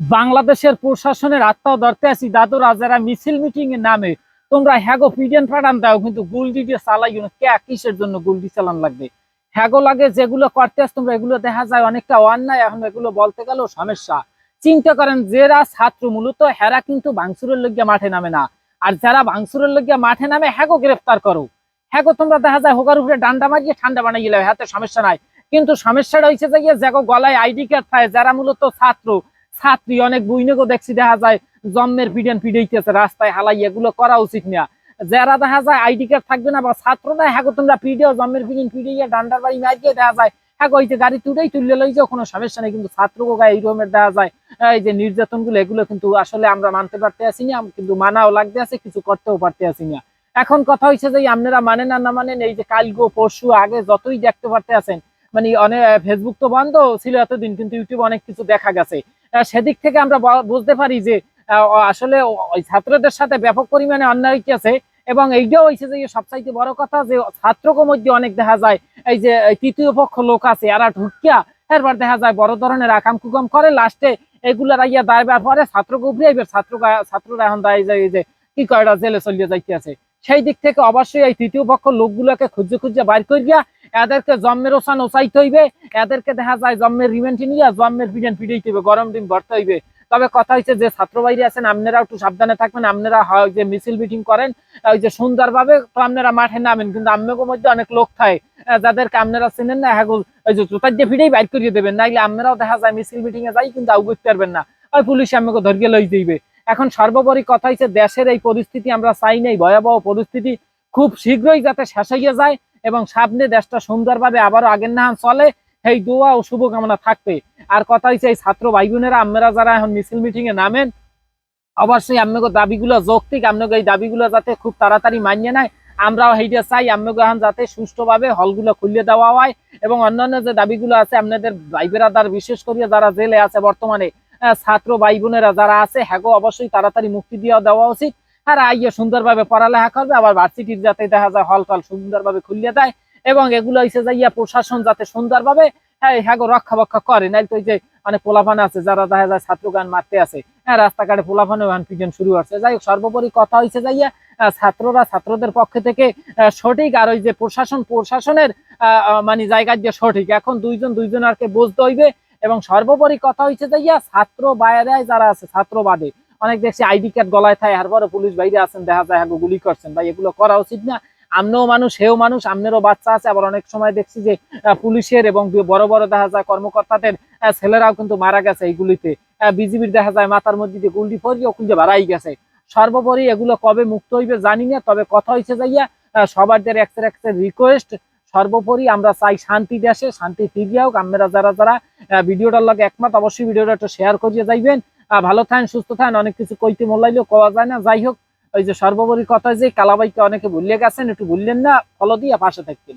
বাংলাদেশের প্রশাসনের আত্মা ধরতে আছি। দাদু রাজারা মিছিল মিটিং এর নামে। তোমরা হ্যাগো পিডিয়ান পাঠান দাও, কিন্তু গুলডি দিয়ে চালাই কে কিসের জন্য গুলডি চালান লাগবে? হ্যাগো লাগে যেগুলো করতে আস, তোমরা এগুলো দেখা যায় অনেকটা অন্যায়। এখন এগুলো বলতে গেলেও সমস্যা। চিন্তা করেন, যারা ছাত্র, মূলত হেরা কিন্তু ভাঙচুরের লজ্ঞা মাঠে নামে না। আর যারা ভাঙচুরের লজ্ঞা মাঠে নামে, হ্যাগো গ্রেফতার করো। হ্যাগো তোমরা দেখা যায় হোকার উপরে ডান্ডা মারিয়ে ঠান্ডা বানাই গেলে হাতে সমস্যা নাই। কিন্তু সমস্যাটা হয়েছে যে গলায় আইডি কার্ড থাকে যারা মূলত ছাত্র। ছাত্রী, অনেক বইনেগো দেখছি, দেখা যায় জন্মের পিডিয়ান পিডিয়েছে রাস্তায় হালাই এগুলো করা উচিত না। যারা দেখা যায় আইডি কার্ড থাকবে না বা ছাত্র না হ্যাঁ তোমরা পিডিও জন্মের পিডিয়ান পিডিয়ে ডান্ডার বাড়ি মারিয়ে দেখা যায় হ্যাঁ ওই যে গাড়ি তুলেই তুললে লই যাও কোনো সমস্যা নেই, কিন্তু ছাত্র গায়ে এই রকমের দেখা যায়, এই যে নির্যাতনগুলো এগুলো কিন্তু আসলে আমরা মানতে পারতে আছি না, কিন্তু মানাও লাগতে আছে, কিছু করতেও পারতে আসি না। এখন কথা হয়েছে যে, আপনারা মানেন আর না মানেন, এই যে কালগো পরশু আগে যতই দেখতে পারতে আছেন মানে অনেক ফেসবুক তো বন্ধ ছিল এতদিন, কিন্তু ইউটিউবে অনেক কিছু দেখা গেছে। সেদিক থেকে আমরা বুঝতে পারি যে আসলে ওই ছাত্রদের সাথে ব্যাপক পরিমাণে অন্যায় হইতেছে এবং এইটাও হয়েছে যে সবচাইতে বড় কথা যে ছাত্রকে মধ্যে অনেক দেখা যায়, এই যে তৃতীয় পক্ষ লোক আছে, এরা ঢুকিয়া এরপর দেখা যায় বড় ধরনের আকাম কুকাম করে, লাস্টে এগুলা রাইয়া দাঁড়াবার পরে ছাত্রকে উপরে এবার ছাত্র ছাত্ররা এখন দাঁড়িয়ে যায় যে, কি করে জেলে চলিয়ে যাইতে আছে সেই দিক থেকে অবশ্যই এই তৃতীয় পক্ষ লোকগুলোকে খুঁজে খুঁজে বাইর করিয়া এদেরকে জন্মের ওসান ওসাইতে হইবে, এদেরকে দেখা যায় জন্মের রিভেন্টি নিয়ে জন্মের পিডেন পিড়াইতে হইবে, গরম দিন ভরতে হইবে। তবে কথা হচ্ছে যে ছাত্র বাইরে আছেন, আপনারা একটু সাবধানে থাকবেন, আপনারা হয় যে মিছিল মিটিং করেন, ওই যে সুন্দরভাবে তো আপনারা মাঠে নামেন, কিন্তু আপনাদের মধ্যে অনেক লোক থাকে যাদেরকে আপনারা চেনেন না হ্যাঁ ওই যে জোতার দিয়ে ফিরেই বাইর করিয়ে দেবেন, নাইলে আপনারাও দেখা যায় মিছিল মিটিং এ যাই, কিন্তু আউ করতে পারবেন না। ওই পুলিশ আমাকে ধরিয়ে লই দিবে এখন সর্বোপরি কথা হচ্ছে দেশের এই পরিস্থিতি আমরা চাই নাই, ভয়াবহ পরিস্থিতি, খুব শীঘ্রই যাতে শেষ হইয়া যায় এবং সামনে দেশটা সুন্দরভাবে আবারও আগের না চলে, সেই দোয়া ও শুভকামনা থাকবে। আর কথা হচ্ছে এই ছাত্র ভাই বোনেরা আমরা যারা এখন মিছিল মিটিং এ নামেন, অবশ্যই আপনাকে দাবিগুলো, যৌক্তিক আপনাকে এই দাবিগুলো যাতে খুব তাড়াতাড়ি মানিয়ে নেয়। আমরাও সেইটা চাই, আপনাকে এখন যাতে সুষ্ঠুভাবে হলগুলো খুলে দেওয়া হয় এবং অন্যান্য যে দাবিগুলো আছে, আপনাদের ভাই বেরাদার বিশেষ করে যারা জেলে আছে বর্তমানে ছাত্র ভাই বোনেরা যারা আছে, হ্যাগো অবশ্যই তাড়াতাড়ি মুক্তি দিয়ে দেওয়া উচিত। আর আইয়ে সুন্দরভাবে পড়ালেখা করবে, আবার ভার্সিটির যাতে দেখা যায় হল টল সুন্দরভাবে খুলিয়ে দেয় এবং এগুলো হচ্ছে যাইয়া প্রশাসন যাতে সুন্দরভাবে হ্যাঁ হ্যাগো রক্ষা বক্ষা করে। নাই তো যে অনেক পোলাপান আছে, যারা দেখা যায় ছাত্র গান মারতে আছে হ্যাঁ রাস্তাঘাটে পোলাপানে গান পিজন শুরু হচ্ছে। যাই হোক, সর্বোপরি কথা হয়েছে যাইয়া ছাত্ররা ছাত্রদের পক্ষে থেকে সঠিক আর ওই যে প্রশাসন, প্রশাসনের মানে জায়গা যে সঠিক। এখন দুইজন দুইজন আর কে বুঝতে হইবে এবং সর্বোপরি কথা হয়েছে যাইয়া ছাত্র বাইরে যারা আছে, ছাত্রবাদে অনেক দেখছি আইডি কার্ড গলায় থাকে আর পুলিশ বাইরে আছেন দেখা যায় হ্যাঁ গুলি করছেন। ভাই এগুলো করা উচিত না। আমনেও মানুষ হেও মানুষ আমনেরও বাচ্চা আছে। আবার অনেক সময় দেখছি যে পুলিশের এবং বড় বড় দেখা যায় কর্মকর্তাদের ছেলেরাও কিন্তু মারা গেছে এইগুলিতে বিজিবির দেখা যায় মাথার মধ্যে যে গুলি ফরিয়ে খুঁজে বাড়াই গেছে। সর্বোপরি এগুলো কবে মুক্ত হইবে জানি না তবে কথা হয়েছে যাইয়া আহ, সবার একটা একটা রিকোয়েস্ট সর্বোপরি আমরা চাই শান্তি দেশে শান্তি ফিরিয়ে হোক। আমরা যারা যারা ভিডিওটার লগে একমত অবশ্যই ভিডিওটা একটু শেয়ার করিয়ে যাইবেন। ভালো থাকেন সুস্থ থাকেন অনেক কিছু কইতে মোল্লাইলেও কওয়া যায় না। যাই হোক, ওই যে সর্বোপরি কথা যে কালাবাইকে অনেকে ভুলিয়ে গেছেন, একটু ভুললেন না, ফলো দিয়ে পাশে থাকতেন